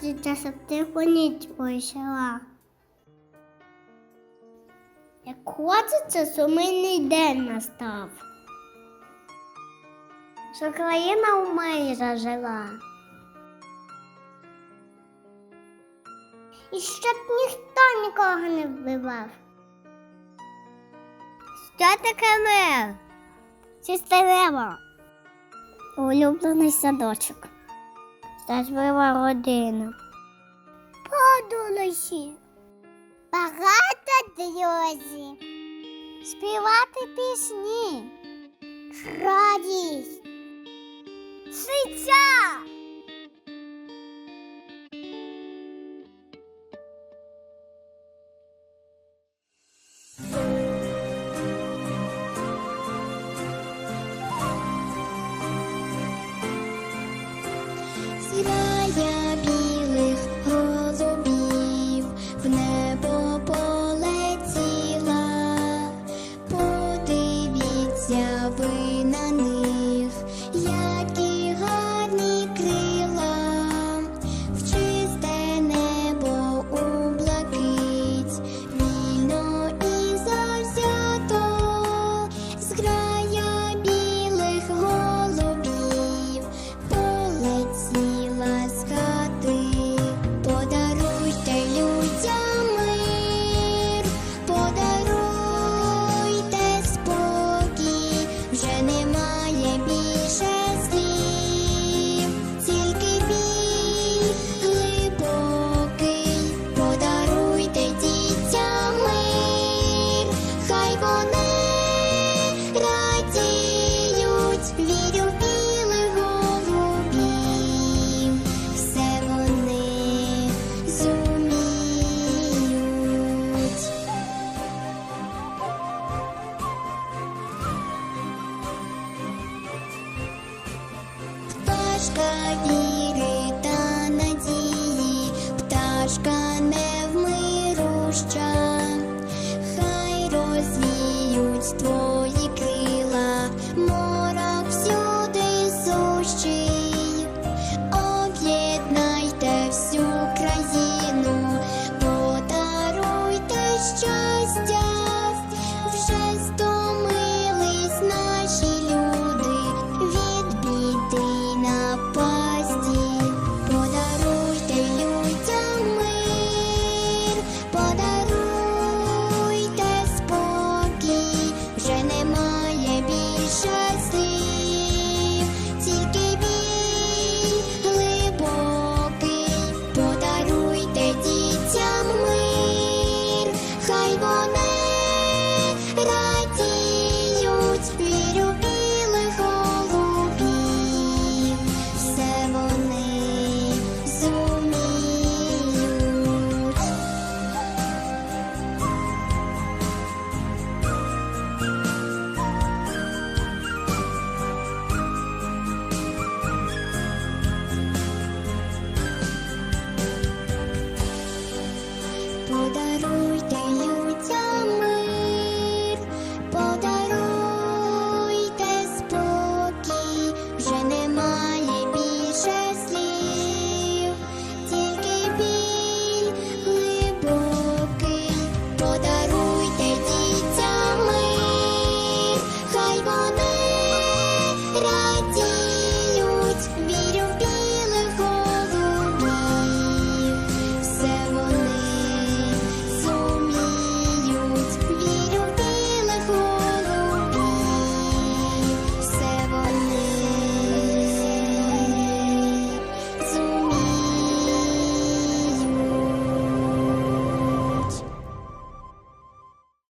хочеться, щоб ти ніч пройшла. Як хочеться, сумний день настав. Що країна у мирі зажила. І щоб ніхто нікого не вбивав. Що таке мир? Сестерево. Улюблений садочок. Щаслива родина. Подолосі. Багато друзів. Співати пісні. Радість. Життя. Пташка віри надії, пташка невмируща, хай розвіють твої